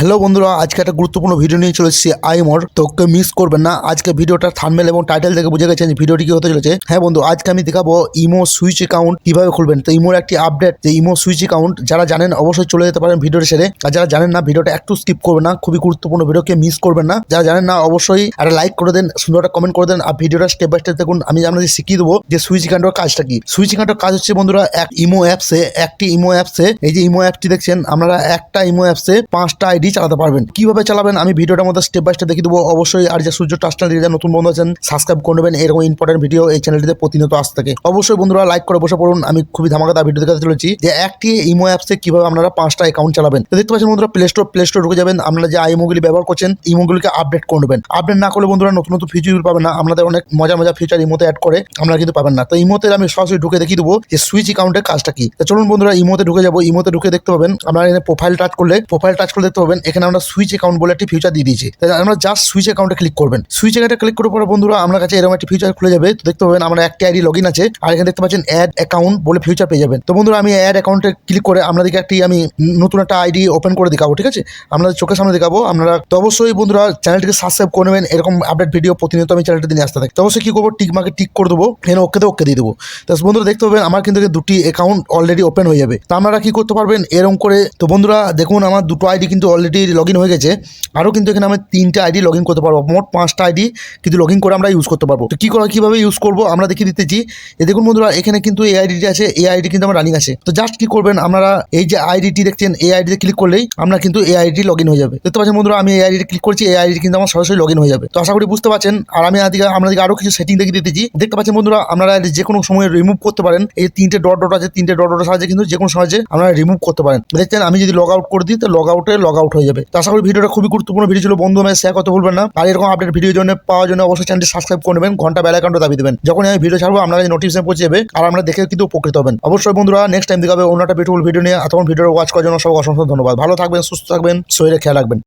Hello বন্ধুরা, আজকে একটা গুরুত্বপূর্ণ ভিডিও নিয়ে চলে এসেছি আইমর। তোকে মিস করবেন না। আজকে ভিডিওটা থার্মেল এবং টাইটেল দেখে বুঝে গেছেন ভিডিওটি কি হতে চলেছে। হ্যাঁ বন্ধু, আজকে আমি দেখাবো ইমো সুইচ অ্যাকাউন্ট কীভাবে খুলবেন। তো ইমোর একটি আপডেট যে ইমো সুইচ অ্যাকাউন্ট যারা জানেন অবশ্যই চলে যেতে পারেন ভিডিওটা সেরে আর যারা জানেন না ভিডিওটা একটু স্কিপ করবেন না। খুবই গুরুত্বপূর্ণ ভিডিওকে মিস করবেন না। যারা জানেন না, অবশ্যই একটা লাইক করে দেন, সুন্দর একটা কমেন্ট করে দেন। আর ভিডিওটা স্টেপ বাই স্টেপ দেখুন, আমি আপনাদের শিখিয়ে দেবো যে সুইচ অ্যাকাউন্টের কাজটা কি। সুইচ অ্যাকাউন্টের কাজ হচ্ছে বন্ধুরা, এক ইমো অ্যাপসে একটি ইমো অ্যাপসে এই যে ইমো অ্যাপটি দেখছেন, আপনারা একটা ইমো অ্যাপসে পাঁচটা আইডি চালাতে পারবেন। কীভাবে চালাবেন আমি ভিডিওটার মধ্যে স্টেপ বাই স্টেপ দেখিয়ে দেবো। অবশ্যই আর যে সূর্য টাস্টাল যারা নতুন বন্ধু আছেন সাবস্ক্রাইব করে নেবেন। এরকম ইম্পর্টেন্ট ভিডিও এই চ্যানেলটিতে প্রতিনিয়ত আসতে থাকে। অবশ্যই বন্ধুরা লাইক করে বসে পড়ুন। আমি খুবই ধামাকাদার ভিডিও দেখাতে চলেছি যে একটি ইমো অ্যাপসে কীভাবে আপনারা পাঁচটা অ্যাকাউন্ট চালাবেন। তো দেখতে পাচ্ছেন বন্ধুরা প্লে স্টোর প্লে স্টোর ঢুকে যাবেন। আপনারা যে আইমোগুলি ব্যবহার করছেন ইমোগুলিকে আপডেট করে নেবেন। আপডেট না করলে বন্ধুরা নতুন নতুন ফিচার পাবেন না। আপনাদের অনেক মজা মজা ফিচার ইমোতে অ্যাড করে আপনারা কিন্তু পাবেন না। তো ইমোতে আমি সরাসরি ঢুকে দেখিয়ে দেবো যে সুইচ অ্যাকাউন্টের কাজটা কি। তো চলুন বন্ধুরা ইমোতে ঢুকে যাব। ইমোতে ঢুকে দেখতে পাবেন। আপনারা এখানে প্রোফাইল টাচ করলে প্রোফাইল টাচ করে দেখতে পাবেন এখানে আমরা সুইচ অ্যাকাউন্ট বলে একটি ফিউচার দিয়ে দিয়েছি। তাই আমরা জাস্ট সুইচ অ্যাকাউন্টে ক্লিক করবেন। সুইচ অ্যাকাউন্টে ক্লিক করার পর বন্ধুরা, আমার কাছে এরকম একটি ফিউচার খুলে যাবে। তো দেখতে পাবেন, আমরা একটি আইডি লগ ইন আছে। আর এখানে দেখতে পাচ্ছেন অ্যাড অ্যাকাউন্ট বলে ফিউচার পেয়ে যাবেন। তো বন্ধুরা, আমি অ্যাড অ্যাকাউন্টে ক্লিক করে আপনাদেরকে একটি আমি নতুন একটা আইডি ওপেন করে দেখাবো, ঠিক আছে? আপনাদের চোখের সামনে দেখাবো। আপনারা তো অবশ্যই বন্ধুরা চ্যানেলটিকে সাবস্ক্রাইব করে নেবেন। এরকম আপডেট ভিডিও প্রতিনিয়ত আমি চ্যানেলটি নিয়ে আসতে থাকি। তো অবশ্যই কী করব? টিক মার্কে টিক করে দেবো। এখানে ওকে ওকে দিয়ে দেবো। তো বন্ধুরা, দেখতে পাবেন, আমার কিন্তু দুটি অ্যাকাউন্ট অলরেডি ওপেন হয়ে যাবে। তো আপনারা কি করতে পারবেন? এরকম করে, তো বন্ধুরা, দেখুন, আমার দুটো আইডি কিন্তু অলরেডি লগ ইন হয়ে গেছে আরও কিন্তু এখানে আমি তিনটে আইডি লগ ইন করতে পারব, মোট পাঁচটা আইডি কিন্তু লগ ইন করে আমরা ইউজ করতে পারব। তো কী করা, কীভাবে ইউজ করব, আমরা দেখিয়ে দিতেছি। এ দেখুন বন্ধুরা, এখানে কিন্তু এই আইডিটি আছে, এই আইডি কিন্তু আমার রানিং আছে। তো জাস্ট কি করবেন, আপনারা এই যে আইডিটি দেখছেন, এই আইডিতে ক্লিক করলেই আমরা কিন্তু এই আইডি লগ ইন হয়ে যাবে। দেখতে পাচ্ছেন বন্ধুরা, আমি এই আইডিতে ক্লিক করছি, এই আইডি কিন্তু আমার সরাসরি লগ ইন হয়ে যাবে। তো আশা করি বুঝতে পারছেন, আর আমি আদিকে আপনাদেরকে আরও কিছু সেটিং দেখিয়ে দিতেছি। দেখতে পাচ্ছেন বন্ধুরা, আপনারা যে কোনো সময় রিমুভ করতে পারেন। এই তিনটে ডট ডট আছে, তিনটে ডট ডটের সাহায্যে কিন্তু যে কোনো সহজে আপনারা রিমুভ করতে পারেন। দেখছেন, আমি যদি লগ আউট করে দিই, তো লগ আউটে লগ আউট হয়ে যাবে। তো আশা করি ভিডিওটা খুবই গুরুত্বপূর্ণ ভিডিও ছিল। বন্ধু মেয়ে শেয়ার করতে ভুলবেন না। আর এরকম আপডেট ভিডিও জন্য পাওয়ার জন্য অবশ্যই চ্যানেলটি সাবস্ক্রাইব করে নেবেন। ঘণ্টা বেলা অ্যাকাউন্টে দাবি দেবেন। যখন আমি ভিডিও ছাড়বো, আপনার কাছে নোটিফিকেশন পৌঁছে যাবে আর আমরা দেখে কিন্তু উপকৃত হবেন। অবশ্যই বন্ধুরা নেক্সট টাইম দেখাবে অন্য একটা বিউটিফুল ভিডিও নিয়ে। তখন ভিডিওটা ওয়াচ করার জন্য সব অসংখ্য ধন্যবাদ। ভালো থাকবেন, সুস্থ থাকবেন, শরীরে খেয়াল রাখবেন।